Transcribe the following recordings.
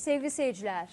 Sevgili seyirciler,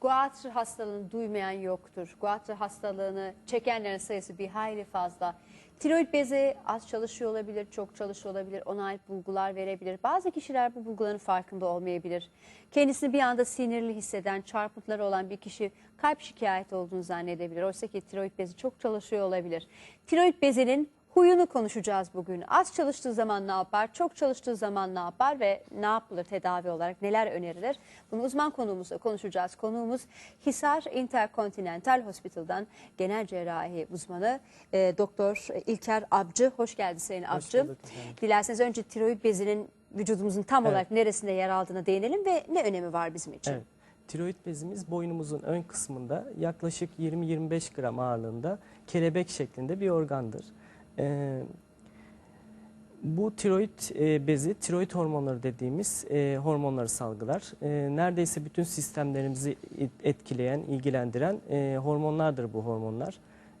Guatr hastalığını duymayan yoktur. Guatr hastalığını çekenlerin sayısı bir hayli fazla. Tiroid bezi az çalışıyor olabilir, çok çalışıyor olabilir, ona ait bulgular verebilir. Bazı kişiler bu bulguların farkında olmayabilir. Kendisini bir anda sinirli hisseden, çarpıntıları olan bir kişi kalp şikayeti olduğunu zannedebilir. Oysa ki tiroid bezi çok çalışıyor olabilir. Tiroid bezinin Huyunu konuşacağız bugün. Az çalıştığı zaman ne yapar, çok çalıştığı zaman ne yapar ve ne yapılır tedavi olarak, neler önerilir? Bunu uzman konuğumuzla konuşacağız. Konuğumuz Hisar Intercontinental Hospital'dan genel cerrahi uzmanı e, Doktor İlker Abcı. Hoş geldin Sayın Abcı. bulduk. Dilerseniz önce tiroid bezinin vücudumuzun tam Evet. olarak neresinde yer aldığına değinelim ve ne önemi var bizim için? Evet. Tiroid bezimiz boynumuzun ön kısmında yaklaşık 20-25 gram ağırlığında kelebek şeklinde bir organdır. Ee, bu tiroid e, bezi, tiroid hormonları dediğimiz e, hormonları salgılar. E, neredeyse bütün sistemlerimizi etkileyen, ilgilendiren e, hormonlardır bu hormonlar.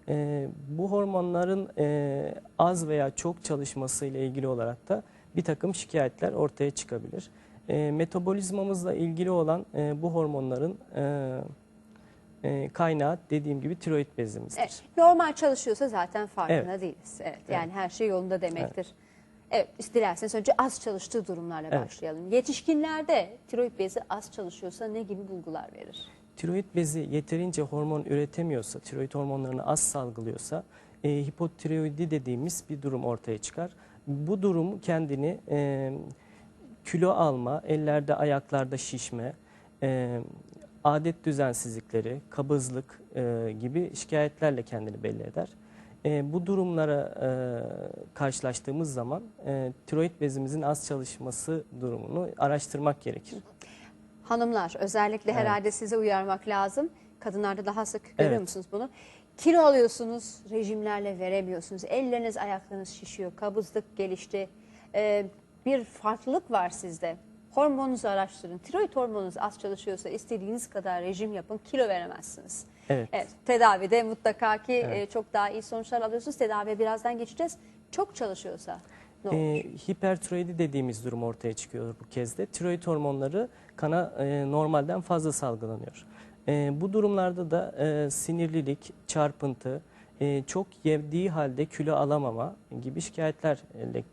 E, bu hormonların e, az veya çok çalışması ile ilgili olarak da bir takım şikayetler ortaya çıkabilir. E, metabolizmamızla ilgili olan e, bu hormonların e, e, kaynağı dediğim gibi tiroid bezimizdir. Evet, normal çalışıyorsa zaten farkında Evet. değiliz. Evet, yani her şey yolunda demektir. Evet, işte dilerseniz önce az çalıştığı durumlarla Evet. başlayalım. Yetişkinlerde tiroid bezi az çalışıyorsa ne gibi bulgular verir? Tiroid bezi yeterince hormon üretemiyorsa, tiroid hormonlarını az salgılıyorsa e, hipotiroidi dediğimiz bir durum ortaya çıkar. Bu durum kendini e, kilo alma, ellerde ayaklarda şişme, e, adet düzensizlikleri, kabızlık e, gibi şikayetlerle kendini belli eder. E, bu durumlara e, karşılaştığımız zaman e, tiroid bezimizin az çalışması durumunu araştırmak gerekir. Hanımlar özellikle Evet. herhalde size uyarmak lazım. Kadınlarda daha sık görüyor Evet. musunuz bunu? Kilo alıyorsunuz, rejimlerle veremiyorsunuz. Elleriniz, ayaklarınız şişiyor, kabızlık gelişti. Ee, bir farklılık var sizde. Hormonunuzu araştırın. Tiroid hormonunuz az çalışıyorsa istediğiniz kadar rejim yapın, kilo veremezsiniz. Evet. Evet, tedavide mutlaka ki Evet. e, çok daha iyi sonuçlar alıyorsunuz. Tedaviye birazdan geçeceğiz. Çok çalışıyorsa ne olur? E, hipertiroidi dediğimiz durum ortaya çıkıyor bu kez de. Tiroid hormonları kana e, normalden fazla salgılanıyor. E, bu durumlarda da e, sinirlilik, çarpıntı, e, çok yediği halde kilo alamama gibi şikayetlerle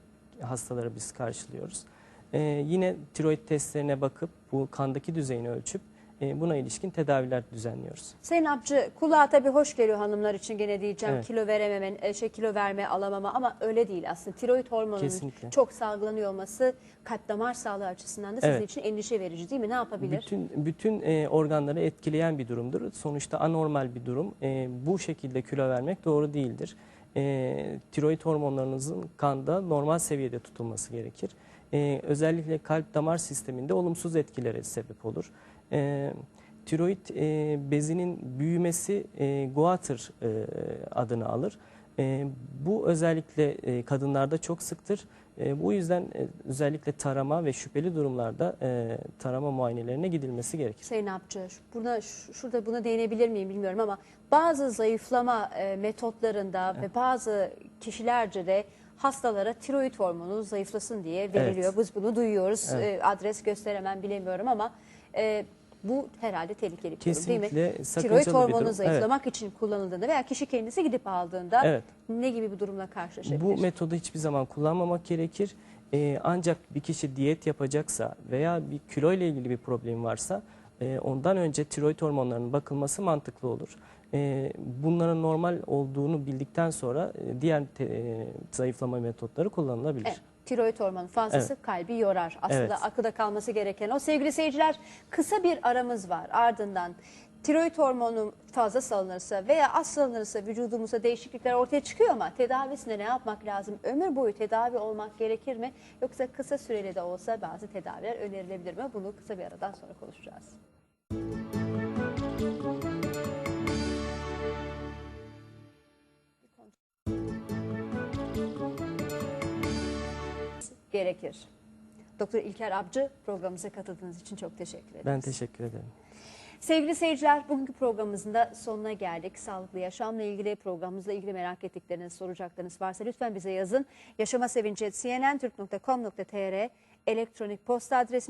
hastaları biz karşılıyoruz. E, yine tiroid testlerine bakıp bu kandaki düzeyini ölçüp e, buna ilişkin tedaviler düzenliyoruz. Sayın Apçı kulağa tabii hoş geliyor hanımlar için gene diyeceğim Evet. kilo verememen, e, şey kilo verme alamama ama öyle değil aslında. Tiroid hormonunun Kesinlikle. çok salgılanıyor olması kalp damar sağlığı açısından da sizin Evet. için endişe verici değil mi? Ne yapabilir? Bütün bütün e, organları etkileyen bir durumdur. Sonuçta anormal bir durum. E, bu şekilde kilo vermek doğru değildir. E, tiroid hormonlarınızın kanda normal seviyede tutulması gerekir. E, özellikle kalp damar sisteminde olumsuz etkilere sebep olur. E, tiroid e, bezinin büyümesi e, goiter e, adını alır. E, bu özellikle e, kadınlarda çok sıktır. E, bu yüzden e, özellikle tarama ve şüpheli durumlarda e, tarama muayenelerine gidilmesi gerekir. Sayın Apçı buna, ş- şurada buna değinebilir miyim bilmiyorum ama bazı zayıflama e, metotlarında ve bazı kişilerce de hastalara tiroid hormonu zayıflasın diye veriliyor. Biz bunu duyuyoruz. Evet. E, adres gösteremem bilemiyorum ama e, bu herhalde tehlikeli bir durum değil mi? Kesinlikle Tiroid hormonu zayıflamak için kullanıldığında veya kişi kendisi gidip aldığında Evet. ne gibi bir durumla karşılaşabilir? Bu metodu hiçbir zaman kullanmamak gerekir. E, ancak bir kişi diyet yapacaksa veya bir kilo ile ilgili bir problem varsa e, ondan önce tiroid hormonlarının bakılması mantıklı olur. E, bunların normal olduğunu bildikten sonra e, diğer te- e, zayıflama metotları kullanılabilir. Evet, tiroid hormonu fazlası kalbi yorar. Aslında Evet. akıda kalması gereken o. Sevgili seyirciler kısa bir aramız var. Ardından tiroid hormonu fazla salınırsa veya az salınırsa vücudumuzda değişiklikler ortaya çıkıyor ama tedavisinde ne yapmak lazım? Ömür boyu tedavi olmak gerekir mi? Yoksa kısa süreli de olsa bazı tedaviler önerilebilir mi? Bunu kısa bir aradan sonra konuşacağız. Gerekir. Doktor İlker Abcı programımıza katıldığınız için çok teşekkür ederim. Ben teşekkür ederim. Sevgili seyirciler bugünkü programımızın da sonuna geldik. Sağlıklı yaşamla ilgili programımızla ilgili merak ettikleriniz, soracaklarınız varsa lütfen bize yazın. Yaşama sevinci cnntürk.com.tr elektronik posta adresimiz.